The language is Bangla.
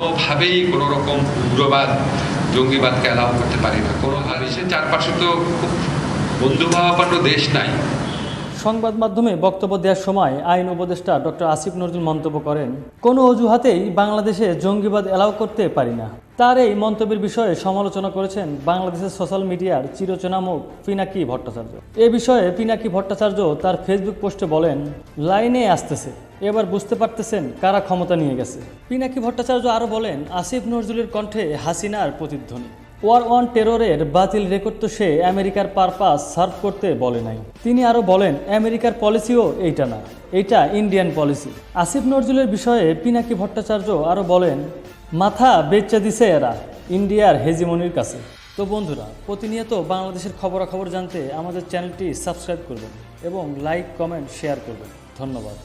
কোনোভাবেই কোনো রকম উগ্রবাদ, জঙ্গিবাদকে অ্যালাউ করতে পারি না। কোনো দেশের চারপাশে তো খুব বন্ধুভাবাপন্ন দেশ নাই। সংবাদ মাধ্যমে বক্তব্য দেওয়ার সময় আইন উপদেষ্টা ডক্টর আসিফ নজরুল মন্তব্য করেন, কোনো অজুহাতেই বাংলাদেশে জঙ্গিবাদ এলাও করতে পারি না। তার এই মন্তব্যের বিষয়ে সমালোচনা করেছেন বাংলাদেশের সোশ্যাল মিডিয়ার চিরচেনা মুখ পিনাকি ভট্টাচার্য। এ বিষয়ে পিনাকি ভট্টাচার্য তার ফেসবুক পোস্টে বলেন, লাইনে আসতেছে। এবার বুঝতে পারতেছেন কারা ক্ষমতা নিয়ে গেছে। পিনাকি ভট্টাচার্য আরও বলেন, আসিফ নজরুলের কণ্ঠে হাসিনার প্রতিধ্বনি। ওয়ার অন টেররের বাতিল রেকর্ড তো সে আমেরিকার পারপাস সার্ভ করতে বলে নাই। তিনি আরও বলেন, আমেরিকার পলিসিও এইটা না, এইটা ইন্ডিয়ান পলিসি। আসিফ নজরুলের বিষয়ে পিনাকি ভট্টাচার্য আরও বলেন, মাথা বেচা দিছে এরা, ইন্ডিয়ার হেজিমনির কাছে। তো বন্ধুরা, প্রতিনিয়ত বাংলাদেশের খবরাখবর জানতে আমাদের চ্যানেলটি সাবস্ক্রাইব করবেন এবং লাইক, কমেন্ট, শেয়ার করবেন। ধন্যবাদ।